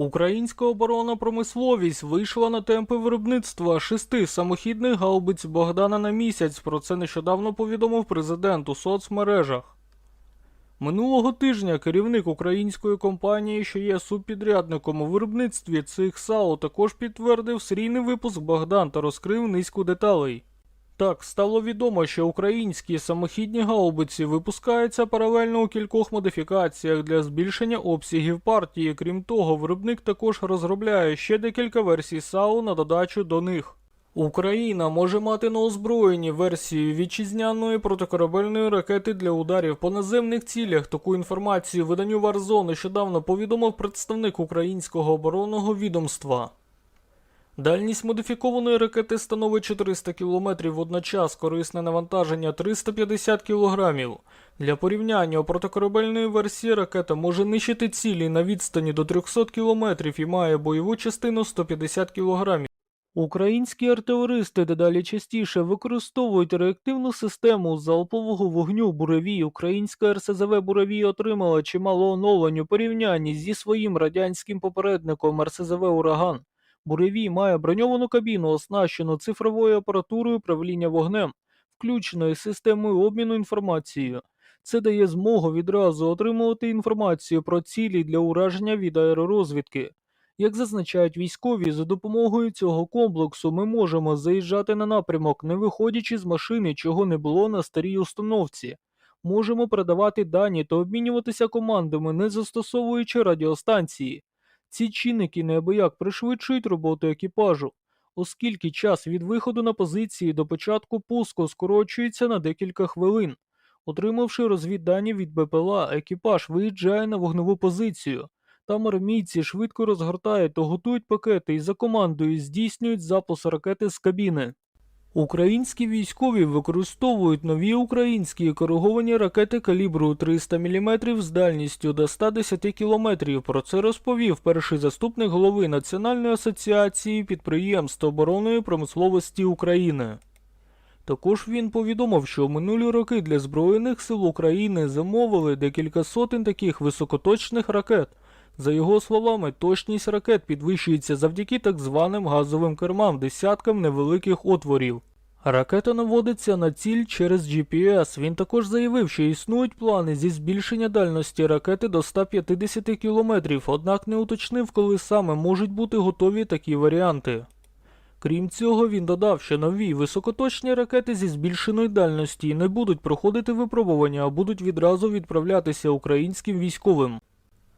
Українська оборонна промисловість вийшла на темпи виробництва шести самохідних гаубиць Богдана на місяць. Про це нещодавно повідомив президент у соцмережах. Минулого тижня керівник української компанії, що є субпідрядником у виробництві цих САУ, також підтвердив серійний випуск Богдан та розкрив низку деталей. Так, стало відомо, що українські самохідні гаубиці випускаються паралельно у кількох модифікаціях для збільшення обсягів партії. Крім того, виробник також розробляє ще декілька версій САУ на додачу до них. Україна може мати на озброєнні версію вітчизняної протикорабельної ракети для ударів по наземних цілях. Таку інформацію виданню Warzone нещодавно повідомив представник українського оборонного відомства. Дальність модифікованої ракети становить 400 км водночас, корисне навантаження 350 кг. Для порівняння у протикорабельної версії ракета може нищити цілі на відстані до 300 км і має бойову частину 150 кг. Українські артилеристи дедалі частіше використовують реактивну систему залпового вогню буревій. Українська РСЗВ буревій отримала чимало оновлень у порівнянні зі своїм радянським попередником РСЗВ Ураган. Буревій має броньовану кабіну, оснащену цифровою апаратурою управління вогнем, включеною системою обміну інформацією. Це дає змогу відразу отримувати інформацію про цілі для ураження від аеророзвідки. Як зазначають військові, за допомогою цього комплексу ми можемо заїжджати на напрямок, не виходячи з машини, чого не було на старій установці. Можемо передавати дані та обмінюватися командами, не застосовуючи радіостанції. Ці чинники неабияк пришвидшують роботу екіпажу, оскільки час від виходу на позиції до початку пуску скорочується на декілька хвилин. Отримавши розвіддані від БПЛА, екіпаж виїжджає на вогневу позицію. Там армійці швидко розгортають та готують пакети і за командою здійснюють запуск ракети з кабіни. Українські військові використовують нові українські кориговані ракети калібру 300 мм з дальністю до 110 км. Про це розповів перший заступник голови Національної асоціації підприємств оборонної промисловості України. Також він повідомив, що в минулі роки для Збройних сил України замовили декілька сотень таких високоточних ракет. За його словами, точність ракет підвищується завдяки так званим газовим кермам, десяткам невеликих отворів. Ракета наводиться на ціль через GPS. Він також заявив, що існують плани зі збільшення дальності ракети до 150 км, однак не уточнив, коли саме можуть бути готові такі варіанти. Крім цього, він додав, що нові високоточні ракети зі збільшеної дальності не будуть проходити випробування, а будуть відразу відправлятися українським військовим.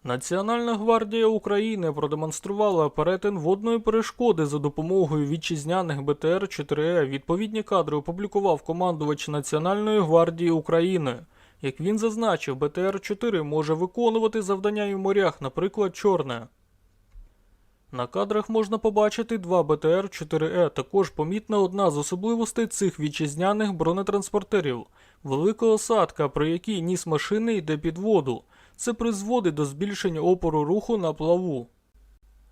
Національна гвардія України продемонструвала перетин водної перешкоди за допомогою вітчизняних БТР-4Е. Відповідні кадри опублікував командувач Національної гвардії України. Як він зазначив, БТР-4 може виконувати завдання і в морях, наприклад, Чорне. На кадрах можна побачити два БТР-4Е. Також помітна одна з особливостей цих вітчизняних бронетранспортерів велика осадка, при якій ніс машини йде під воду. Це призводить до збільшення опору руху на плаву.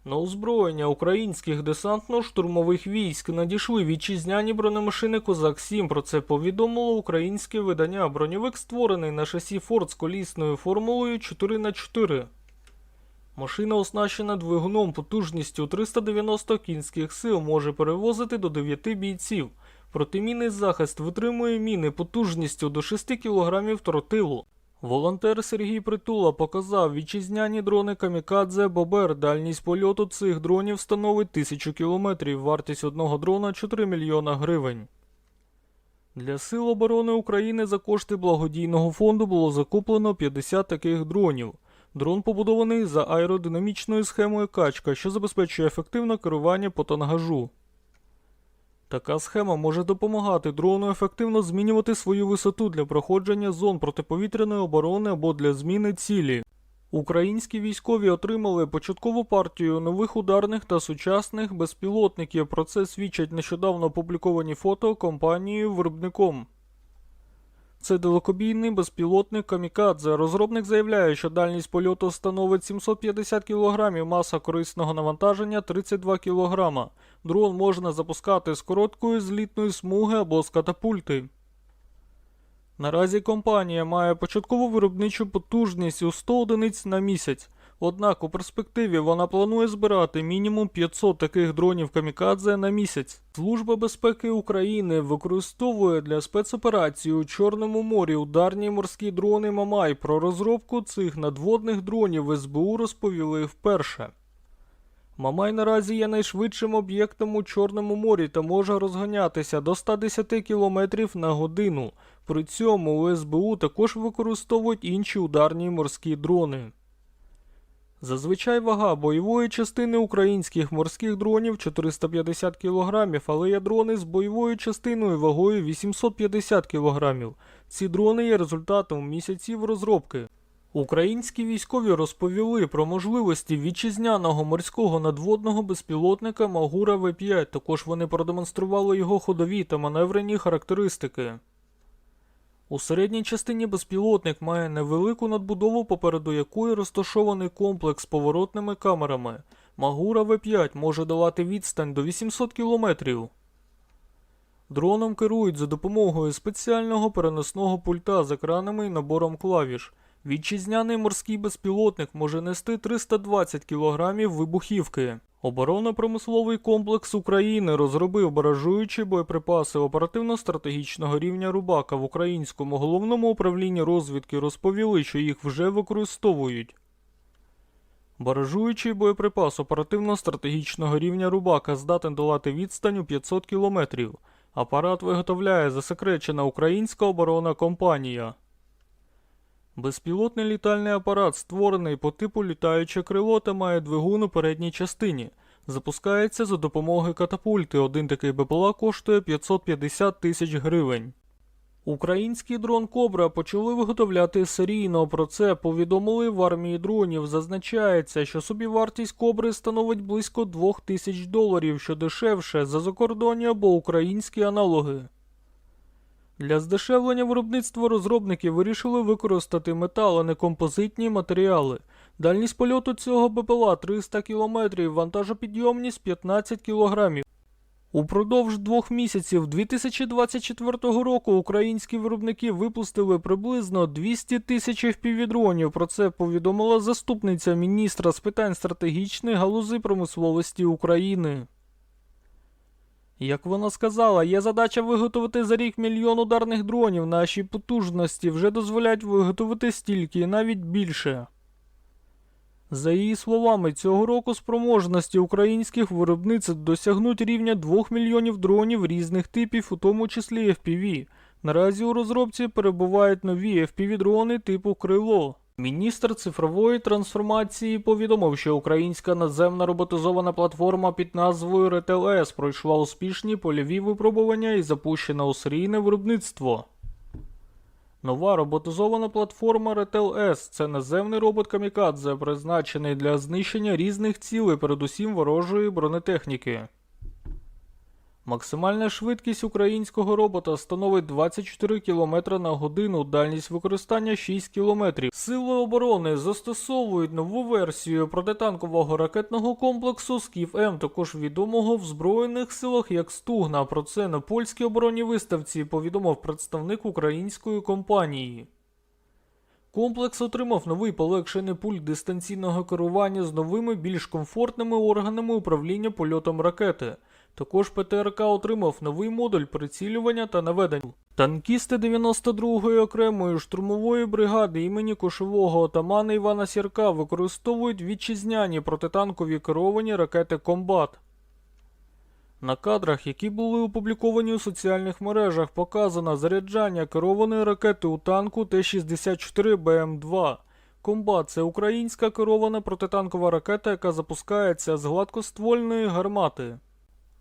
На озброєння українських десантно-штурмових військ надійшли вітчизняні бронемашини Козак-7. Про це повідомило українське видання. Броньовик створений на шасі Форд з колісною формулою 4х4. Машина оснащена двигуном потужністю 390 кінських сил, може перевозити до 9 бійців. Протимінний захист витримує міни потужністю до 6 кг тротилу. Волонтер Сергій Притула показав вітчизняні дрони Камікадзе Бобер. Дальність польоту цих дронів становить 1000 кілометрів, вартість одного дрона 4 мільйона гривень. Для Сил оборони України за кошти благодійного фонду було закуплено 50 таких дронів. Дрон побудований за аеродинамічною схемою качка, що забезпечує ефективне керування по тангажу. Така схема може допомагати дрону ефективно змінювати свою висоту для проходження зон протиповітряної оборони або для зміни цілі. Українські військові отримали початкову партію нових ударних та сучасних безпілотників. Про це свідчать нещодавно опубліковані фото компанією виробником. Це далекобійний безпілотник Камікадзе. Розробник заявляє, що дальність польоту становить 750 кг, маса корисного навантаження 32 кг. Дрон можна запускати з короткої злітної смуги або з катапульти. Наразі компанія має початкову виробничу потужність у 100 одиниць на місяць. Однак у перспективі вона планує збирати мінімум 500 таких дронів камікадзе на місяць. Служба безпеки України використовує для спецоперації у Чорному морі ударні морські дрони Мамай. Про розробку цих надводних дронів СБУ розповіли вперше. Мамай наразі є найшвидшим об'єктом у Чорному морі та може розганятися до 110 км на годину. При цьому у СБУ також використовують інші ударні морські дрони. Зазвичай вага бойової частини українських морських дронів 450 кг, але є дрони з бойовою частиною вагою 850 кг. Ці дрони є результатом місяців розробки. Українські військові розповіли про можливості вітчизняного морського надводного безпілотника Магура В5. Також вони продемонстрували його ходові та маневрені характеристики. У середній частині безпілотник має невелику надбудову, попереду якої розташований комплекс з поворотними камерами. Магура В5 може долати відстань до 800 кілометрів. Дроном керують за допомогою спеціального переносного пульта з екранами і набором клавіш. Вітчизняний морський безпілотник може нести 320 кг вибухівки. Оборонно-промисловий комплекс України розробив баражуючі боєприпаси оперативно-стратегічного рівня Рубака в українському головному управлінні розвідки розповіли, що їх вже використовують. Баражуючий боєприпас оперативно-стратегічного рівня Рубака здатен долати відстань у 500 км. Апарат виготовляє засекречена українська оборонна компанія. Безпілотний літальний апарат створений по типу літаюче крило та має двигун у передній частині. Запускається за допомогою катапульти. Один такий БПЛА коштує 550 тисяч гривень. Український дрон Кобра почали виготовляти серійно. Про це повідомили в армії дронів. Зазначається, що собівартість Кобри становить близько 2000 доларів, що дешевше за закордонні або українські аналоги. Для здешевлення виробництва розробники вирішили використати метал, а не композитні матеріали. Дальність польоту цього БПЛА 300 км, вантажопідйомність 15 кг. Упродовж двох місяців 2024 року українські виробники випустили приблизно 200 тисяч FPV-дронів. Про це повідомила заступниця міністра з питань стратегічної галузи промисловості України. Як вона сказала, є задача виготовити за рік мільйон ударних дронів. Наші потужності вже дозволяють виготовити стільки і навіть більше. За її словами, цього року спроможності українських виробниць досягнуть рівня 2 мільйонів дронів різних типів, у тому числі FPV. Наразі у розробці перебувають нові FPV-дрони типу Крило. Міністр цифрової трансформації повідомив, що українська надземна роботизована платформа під назвою RTLS пройшла успішні польові випробування і запущена у серійне виробництво. Нова роботизована платформа RTLS – це наземний робот Камікадзе, призначений для знищення різних цілей, передусім ворожої бронетехніки. Максимальна швидкість українського робота становить 24 км на годину, дальність використання 6 км. Сили оборони застосовують нову версію протитанкового ракетного комплексу скіф М, також відомого в Збройних силах як Стугна. Про це на польській оборонній виставці повідомив представник української компанії. Комплекс отримав новий полегшений пульт дистанційного керування з новими більш комфортними органами управління польотом ракети. Також ПТРК отримав новий модуль прицілювання та наведення. Танкісти 92-ї окремої штурмової бригади імені кошового отамана Івана Сірка використовують вітчизняні протитанкові керовані ракети Комбат. На кадрах, які були опубліковані у соціальних мережах, показано заряджання керованої ракети у танку Т-64 БМ-2. Комбат це українська керована протитанкова ракета, яка запускається з гладкоствольної гармати.